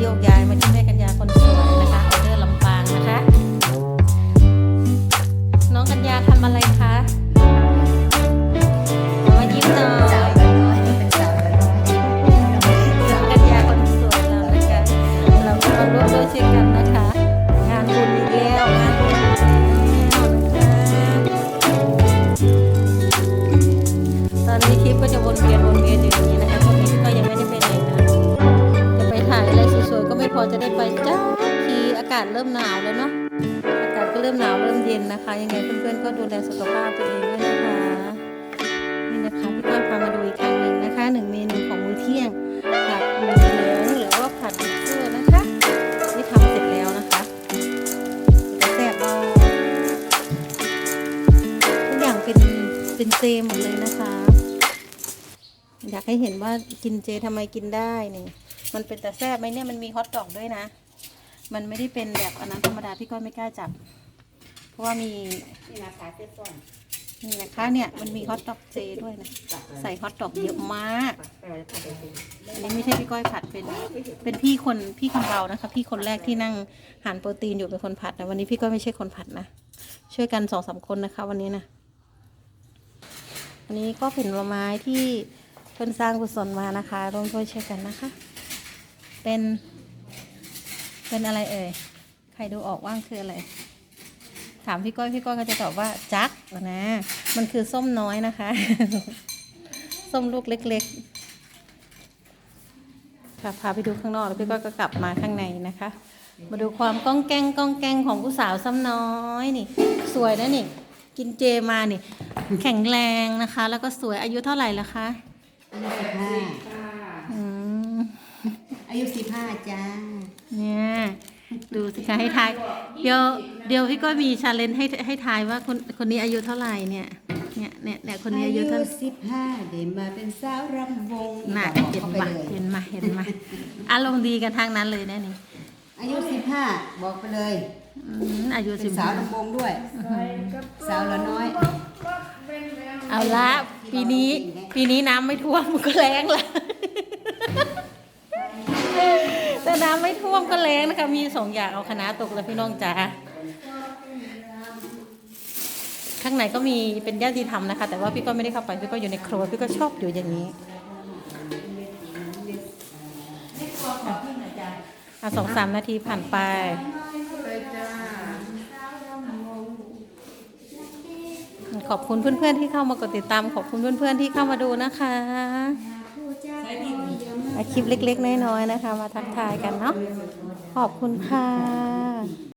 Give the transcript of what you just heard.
โยกย้ายมาที่แม่กัญญาคนสวยนะคะออเดอร์ลำปางนะคะ น้องกัญญาทำอะไรคะ ได้ไปจ้าคีอากาศเริ่มหนาวแล้วเนาะอากาศก็เริ่มหนาวเริ่มเย็นนะคะ ยังไงเพื่อนๆก็ดูแลสุขภาพตัวเองด้วยนะคะนี่นะคะพี่ก้อยพามาดูอีกครั้งหนึ่งนะคะหนึ่งเมนูของมื้อเที่ยงผัดหมี่เหลืองหรือว่าผัดหมี่เกลือนะคะที่ทำเสร็จแล้วนะคะจะแซ่บเอาทุกอย่างเป็นเป็นเจหมดเลยนะคะ อยากให้เห็นว่ากินเจทำไมกินได้เนี่ย มันเป็นแต่แซ่บไหมเนี่ยมันมีฮอทดอกด้วยนะ มันไม่ได้เป็นแบบอันนั้นธรรมดาพี่ก้อยไม่กล้าจับ เพราะว่ามีนี่นะขายเส้นต้นนี่นะคะเนี่ยมันมีฮอทดอกเจด้วยนะใส่ฮอทดอกเยอะมากไปไว้ทำเป็นอันนี้ไม่ใช่พี่ก้อยผัดเป็นเป็นพี่คนพี่คนเรานะคะ พี่คนแรกที่นั่งหั่นโปรตีนอยู่เป็นคนผัดนะวันนี้พี่ก้อยไม่ใช่คนผัดนะช่วยกันสองสามคนนะคะ วันนี้นะอันนี้ก็เป็นผลไม้ที่เพิ่นสร้างกุศลมานะคะร่วมด้วยช่วยกันนะคะ เป็น เป็นอะไรเอ่ย ใครดูออกว่างคืออะไร ถามพี่ก้อยพี่ก้อยก็จะตอบว่าจักนะ มันคือส้มน้อยนะคะ ส้มลูกเล็กๆค่ะพาไปดูข้างนอกแล้วพี่ก้อยก็กลับมาข้างในนะคะ มาดูความก้องแกงก้องแกงของผู้สาวซ้ำน้อยนี่ สวยนะนี่ กินเจมานี่ แข็งแรงนะคะ แล้วก็สวยอายุเท่าไหร่ละคะ อายุสิบห้า อืม อายุสิบห้าจ้า เนี่ยดูสิคะให้ทาย เดี๋ยวเดี๋ยวพี่ก้อยมีชาเลนจ์ให้ให้ทายว่าคนคนนี้อายุเท่าไหร่เนี่ย เนี่ยเนี่ยเนี่ยคนนี้อายุเท่าสิบห้าเดี๋ยวมาเป็นสาวรำวงน่ะบอกเห็นเขาไปมาเลยเห็นมาเห็นมาอารมณ์ดีกันทางนั้นเลยนะนี่อายุสิบห้าบอกไปเลยอืมอายุเป็สินบสาวห้าลำวงด้วย สาวละน้อย เอาละปีนี้ปีนี้น้ำไม่ท่วมก็แรงละ น้ำไม่ท่วมก็แรงนะคะ มีสองอย่างเอาคณะตกแล้วพี่น้องจ๋าข้างในก็มีเป็นญาติธรรมนะคะ แต่ว่าพี่ก็ไม่ได้เข้าไปพี่ก็อยู่ในครัวพี่ก็ชอบอยู่อย่างนี้อะสองสามนาทีผ่านไปขอบคุณเพื่อนๆที่เข้ามากดติดตาม ขอบคุณเพื่อนๆที่เข้ามาดูนะคะ คลิปเล็กๆ น้อยๆนะคะ มาทักทายกันเนาะขอบคุณค่ะ